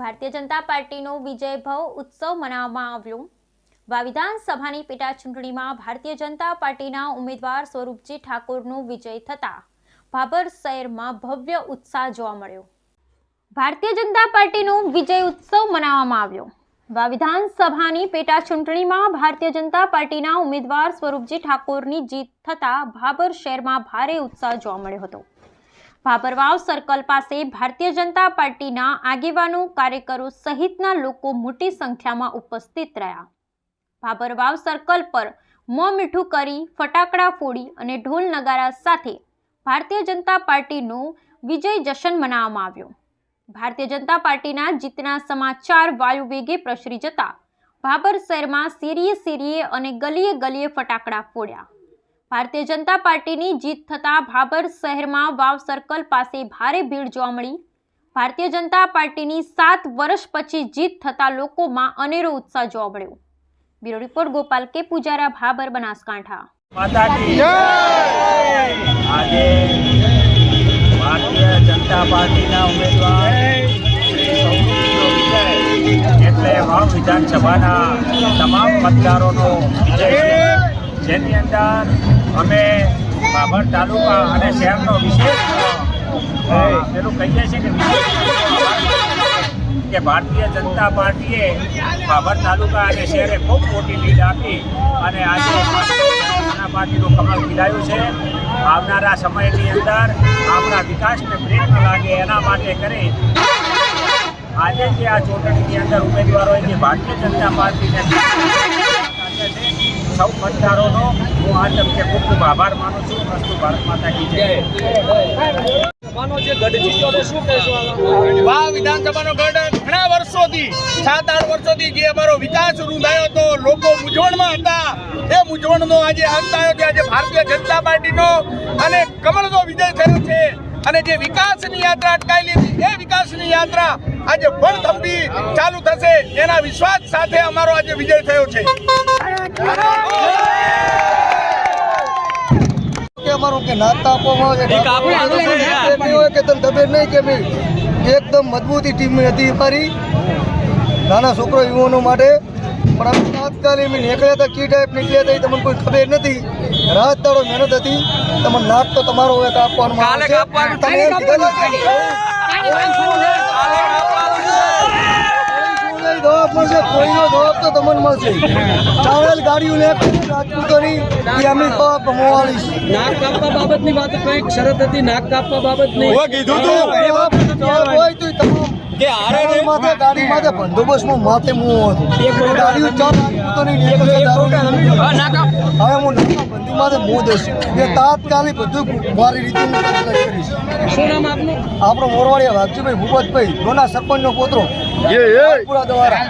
ભારતીય જનતા પાર્ટીનો વિજય ભવ ઉત્સવ મનાવવામાં આવ્યો. વા વિધાનસભાની પેટા ચૂંટણીમાં ભારતીય જનતા પાર્ટીના ઉમેદવાર સ્વરૂપજી ઠાકોરનો વિજય થતા ભાભર શહેરમાં ભવ્ય ઉત્સાહ જોવા મળ્યો. ભારતીય જનતા પાર્ટીનો વિજય ઉત્સવ મનાવવામાં આવ્યો. વા વિધાનસભાની પેટા ચૂંટણીમાં ભારતીય જનતા પાર્ટીના ઉમેદવાર સ્વરૂપજી ઠાકોરની જીત થતા ભાભર શહેરમાં ભારે ઉત્સાહ જોવા મળ્યો હતો. ભાભરવાવ સર્કલ પાસે ભારતીય જનતા પાર્ટીના આગેવાનો, કાર્યકરો સહિતના લોકો મોટી સંખ્યામાં ઉપસ્થિત રહ્યા. ભાભરવાવ સર્કલ પર મોં મીઠું કરી, ફટાકડા ફોડી અને ઢોલ નગારા સાથે ભારતીય જનતા પાર્ટીનો વિજય જશન મનાવવામાં આવ્યો. ભારતીય જનતા પાર્ટીના જીતના સમાચાર વાયુવેગે પ્રસરી જતા ભાભર શહેરમાં શેરીએ શેરીએ અને ગલીએ ગલીએ ફટાકડા ફોડ્યા. ભારતીય જનતા પાર્ટીની જીત થતાં ભાભર શહેરમાં વાવ સર્કલ પાસે ભારે ભીડ જોવા મળી. ભારતીય જનતા પાર્ટીની સાત વર્ષ પછી જીત થતાં લોકોમાં અનેરો ઉત્સાહ જોવા મળ્યો. બ્યુરો રિપોર્ટ ગોપાલ કે પૂજારા ભાભર બનાસકાંઠા. આજે ભારતીય જનતા પાર્ટીના ઉમેદવાર શ્રી સૌરભજીનો વિજય એટલે વાવ વિધાનસભાના તમામ મતદારોનો વિજય જેની અંદર અમે બાબર તાલુકા અને શહેરનો વિશેષ પેલું કહીએ છીએ કે ભારતીય જનતા પાર્ટીએ બાબર તાલુકા અને શહેરે ખૂબ મોટી લીડ આપી અને આજે જનતા પાર્ટીનું કમળ ખીલાયું છે. આવનારા સમયની અંદર આપણા વિકાસને ન લાગે એના માટે કરી આજે જે આ ચૂંટણીની અંદર ઉમેદવારોએ જે ભારતીય જનતા પાર્ટીને છે સૌ મતદારોનો હું આ તબકે ખૂબ ખૂબ આભાર માનું છું. વસ્તુ ભારત માતા કી જય. વિધાનસભાનો ગઢ ઘણા વર્ષોથી સાત આઠ વર્ષોથી જે અમારો વિકાસ રૂંધાયો હતો લોકો મૂંઝવણમાં હતા. એ મૂંઝવણનો આજે અંત આવ્યો છે. આજે ભારતીય જનતા પાર્ટીનો અને કમળનો વિજય થયો છે. અને જે વિકાસની યાત્રા અટકાયેલી હતી એ વિકાસની યાત્રા આજે ભણથંભી ચાલુ થશે. એના વિશ્વાસ સાથે અમારો આજે વિજય થયો છે. અમારું કે આપવામાં આવે કે તને ખબર નહીં કે ભાઈ એકદમ મજબૂતી ટીમ હતી અમારી નાના છોકરો યુવાનો માટે. પણ અમે તાત્કાલિક નીકળ્યા હતા કી ટાઈપ નીકળ્યા હતા તમને કોઈ ખબર નથી. રાત દાડો મહેનત હતી. તમને નાક તો તમારો એક આપવાનું આવે છે. કીધું ને કોઈને જવાબ તો તમને મળશે. ચાવેલ ગાડીઓ રાજપૂતોની એ અમે મોવાલીશ નાક કાપવા બાબતની વાત કંઈક શરત હતી નાક કાપવા બાબતની જવાબ હોય તો. તમામ ગાડી માથે ગાડી માથે બંદોબસ્તમાં માથે હું હતો. ગાડીઓ ચાર રાજપૂતોની. હવે હું નાકાબંધી માથે હું દઈશ એ તાત્કાલિક બધું મારી રીતે હું કરીશ. આપણો મોરવાડિયા વાઘજીભાઈ ભૂપતભાઈ દોના સરપંચનો પોતરો. પૂરા દ્વારા.